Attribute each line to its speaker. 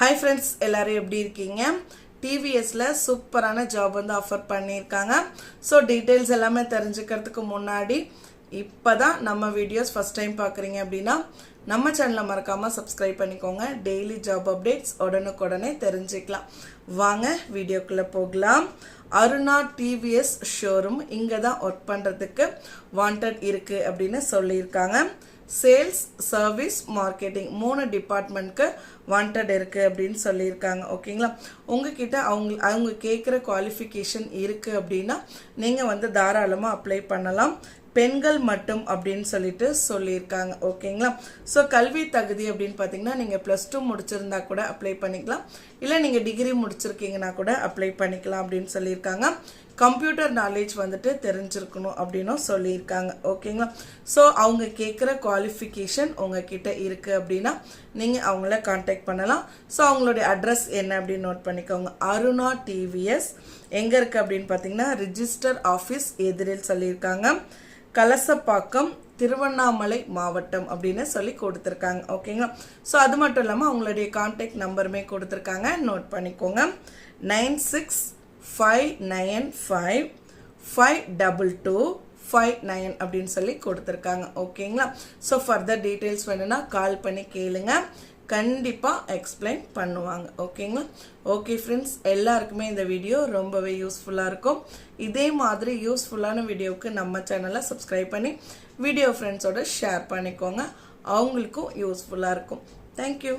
Speaker 1: Hi friends எல்லோரும் எப்படி இருக்கீங்க? டிவிஎஸ்ல சூப்பரான ஜாப் வந்து ஆஃபர் பண்ணியிருக்காங்க. ஸோ டீட்டெயில்ஸ் எல்லாமே தெரிஞ்சுக்கிறதுக்கு முன்னாடி இப்போ தான் நம்ம வீடியோஸ் ஃபஸ்ட் டைம் பார்க்குறீங்க அப்படின்னா நம்ம சேனலை மறக்காமல் சப்ஸ்கிரைப் பண்ணிக்கோங்க. டெய்லி ஜாப் அப்டேட்ஸ் உடனுக்குடனே தெரிஞ்சுக்கலாம். வாங்க வீடியோக்குள்ளே போகலாம். அருணா டிவிஎஸ் ஷோரூம் இங்கே தான் ஒர்க் பண்ணுறதுக்கு வாண்டட் இருக்குது அப்படின்னு சொல்லியிருக்காங்க. சேல்ஸ் சர்வீஸ் மார்க்கெட்டிங் மூணு டிபார்ட்மெண்ட்க்கு வாண்டட் இருக்குது அப்படின்னு சொல்லியிருக்காங்க. ஓகேங்களா? உங்ககிட்ட அவங்க அவங்க கேட்குற குவாலிஃபிகேஷன் இருக்குது அப்படின்னா நீங்கள் வந்து தாராளமாக அப்ளை பண்ணலாம். பெண்கள் மட்டும் அப்படின்னு சொல்லிட்டு சொல்லியிருக்காங்க. ஓகேங்களா? ஸோ கல்வி தகுதி அப்படின்னு பார்த்தீங்கன்னா நீங்கள் ப்ளஸ் டூ முடிச்சிருந்தா கூட அப்ளை பண்ணிக்கலாம். இல்லை நீங்கள் டிகிரி முடிச்சிருக்கீங்கன்னா கூட அப்ளை பண்ணிக்கலாம் அப்படின்னு சொல்லியிருக்காங்க. கம்ப்யூட்டர் நாலேஜ் வந்துட்டு தெரிஞ்சிருக்கணும் அப்படின்னும் சொல்லியிருக்காங்க. ஓகேங்களா? ஸோ அவங்க கேட்குற குவாலிஃபிகேஷன் உங்ககிட்ட இருக்குது அப்படின்னா நீங்கள் அவங்கள காண்டாக்ட் பண்ணலாம். ஸோ அவங்களுடைய அட்ரஸ் என்ன அப்படின்னு நோட் பண்ணிக்கோங்க. அருணா டிவிஎஸ் எங்கே இருக்குது அப்படின்னு பார்த்தீங்கன்னா ரிஜிஸ்டர் ஆஃபீஸ் எதிரில் சொல்லியிருக்காங்க. கலசப்பாக்கம் திருவண்ணாமலை மாவட்டம் அப்படின்னு சொல்லி கொடுத்துருக்காங்க. ஓகேங்களா? ஸோ அது மட்டும் இல்லாமல் அவங்களுடைய கான்டாக்ட் நம்பருமே கொடுத்துருக்காங்க. நோட் பண்ணிக்கோங்க. Nine six five nine five five double two five nine அப்படின்னு சொல்லி கொடுத்துருக்காங்க. ஓகேங்களா ஸோ ஃபர்தர் டீட்டெயில்ஸ் வேணும்னா கால் பண்ணி கேளுங்க. கண்டிப்பாக எக்ஸ்பிளைன் பண்ணுவாங்க. ஓகேங்களா ஓகே ஃப்ரெண்ட்ஸ் எல்லாருக்குமே இந்த வீடியோ ரொம்பவே யூஸ்ஃபுல்லாக இருக்கும். இதே மாதிரி யூஸ்ஃபுல்லான வீடியோவுக்கு நம்ம சேனலை சப்ஸ்கிரைப் பண்ணி வீடியோ ஃப்ரெண்ட்ஸோட ஷேர் பண்ணிக்கோங்க. அவங்களுக்கும் யூஸ்ஃபுல்லாக இருக்கும். தேங்க்யூ